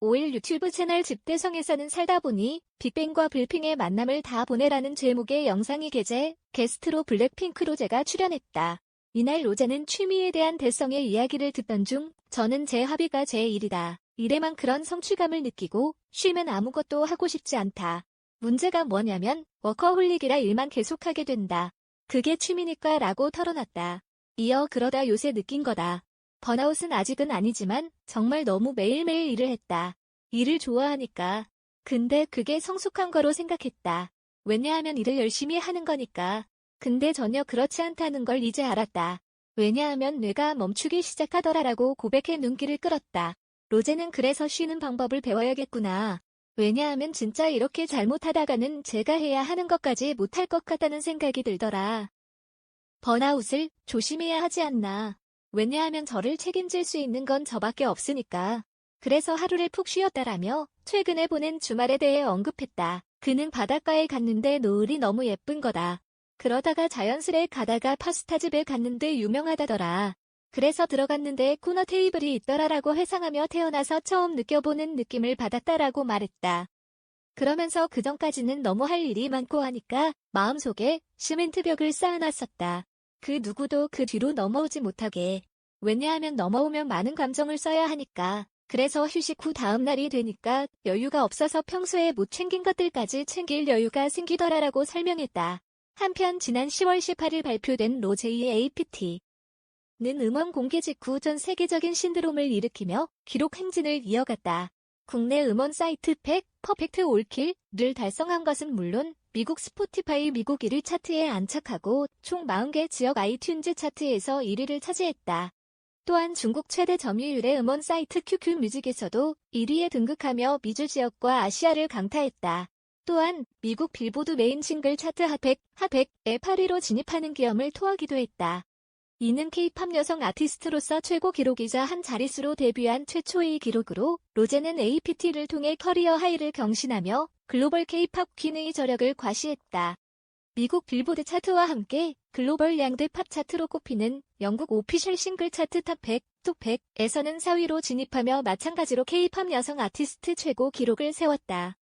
5일 유튜브 채널 집대성에서는 살다 보니 빅뱅과 블핑의 만남을 다 보내라는 제목의 영상이 게재, 게스트로 블랙핑크 로제가 출연했다. 이날 로제는 취미에 대한 대성의 이야기를 듣던 중 저는 제 합의가 제 일이다. 일에만 그런 성취감을 느끼고 쉬면 아무것도 하고 싶지 않다. 문제가 뭐냐면 워커홀릭이라 일만 계속하게 된다. 그게 취미니까 라고 털어놨다. 이어 그러다 요새 느낀 거다. 번아웃은 아직은 아니지만 정말 너무 매일매일 일을 했다. 일을 좋아하니까. 근데 그게 성숙한 거로 생각했다. 왜냐하면 일을 열심히 하는 거니까. 근데 전혀 그렇지 않다는 걸 이제 알았다. 왜냐하면 뇌가 멈추기 시작하더라라고 고백해 눈길을 끌었다. 로제는 그래서 쉬는 방법을 배워야겠구나. 왜냐하면 진짜 이렇게 잘못하다가는 제가 해야 하는 것까지 못할 것 같다는 생각이 들더라. 번아웃을 조심해야 하지 않나. 왜냐하면 저를 책임질 수 있는 건 저밖에 없으니까. 그래서 하루를 푹 쉬었다라며 최근에 보낸 주말에 대해 언급했다. 그는 바닷가에 갔는데 노을이 너무 예쁜 거다. 그러다가 자연스레 가다가 파스타집에 갔는데 유명하다더라. 그래서 들어갔는데 코너 테이블이 있더라라고 회상하며 태어나서 처음 느껴보는 느낌을 받았다라고 말했다. 그러면서 그전까지는 너무 할 일이 많고 하니까 마음속에 시멘트 벽을 쌓아놨었다. 그 누구도 그 뒤로 넘어오지 못하게. 왜냐하면 넘어오면 많은 감정을 써야 하니까. 그래서 휴식 후 다음 날이 되니까 여유가 없어서 평소에 못 챙긴 것들까지 챙길 여유가 생기더라라고 설명했다. 한편 지난 10월 18일 발표된 로제이의 APT. 는 음원 공개 직후 전 세계적인 신드롬을 일으키며 기록 행진을 이어갔다. 국내 음원 사이트 팩 퍼펙트 올킬을 달성한 것은 물론 미국 스포티파이 미국 1위 차트에 안착하고 총 40개 지역 아이튠즈 차트에서 1위를 차지했다. 또한 중국 최대 점유율의 음원 사이트 QQ 뮤직에서도 1위에 등극하며 미주 지역과 아시아를 강타했다. 또한 미국 빌보드 메인 싱글 차트 핫100, 핫100에 8위로 진입하는 기염을 토하기도 했다. 이는 케이팝 여성 아티스트로서 최고 기록이자 한 자릿수로 데뷔한 최초의 기록으로 로제는 APT를 통해 커리어 하이를 경신하며 글로벌 케이팝 퀸의 저력을 과시했다. 미국 빌보드 차트와 함께 글로벌 양대 팝 차트로 꼽히는 영국 오피셜 싱글 차트 탑 100, 톱 100에서는 4위로 진입하며 마찬가지로 케이팝 여성 아티스트 최고 기록을 세웠다.